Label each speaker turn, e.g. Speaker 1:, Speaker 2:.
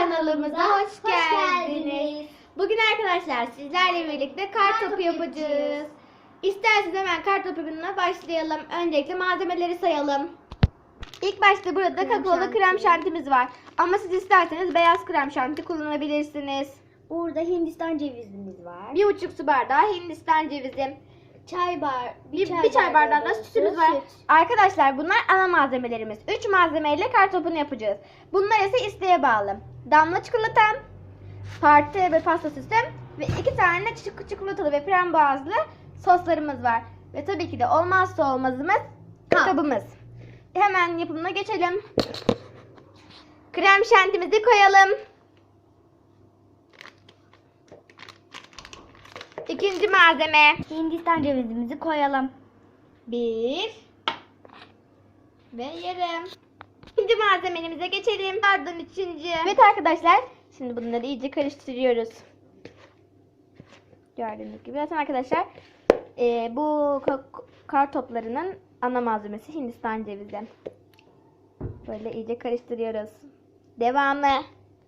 Speaker 1: kanalımıza hoş geldiniz. Bugün arkadaşlar sizlerle birlikte kar topu yapacağız. İsterseniz hemen kar topu gününe başlayalım. Öncelikle malzemeleri sayalım. İlk başta burada
Speaker 2: Krem
Speaker 1: kakaolu
Speaker 2: şanti.
Speaker 1: krem şantimiz var. Ama siz isterseniz beyaz krem şanti kullanabilirsiniz.
Speaker 2: Burada Hindistan cevizimiz var.
Speaker 1: Bir buçuk su bardağı Hindistan cevizi.
Speaker 2: Çay bar,
Speaker 1: Bir, bir çay bardağı da sütümüz var.
Speaker 2: süt.
Speaker 1: Arkadaşlar bunlar ana malzemelerimiz. 3 malzemeyle kartopunu yapacağız. Bunlar ise isteğe bağlı. Damla çikolata, parti ve pasta süsü ve iki tane çik- çikolatalı ve frambuazlı soslarımız var. Ve tabii ki de olmazsa olmazımız kabımız. Hemen yapımına geçelim. Krem şantimizi koyalım. İkinci malzeme.
Speaker 2: Hindistan cevizimizi koyalım.
Speaker 1: Bir ve yarım. İkinci malzememize geçelim. Ardından üçüncü. Evet arkadaşlar. Şimdi bunları iyice karıştırıyoruz. Gördüğünüz gibi. Zaten arkadaşlar e, bu ka- kar toplarının ana malzemesi Hindistan cevizi. Böyle iyice karıştırıyoruz. Devamı.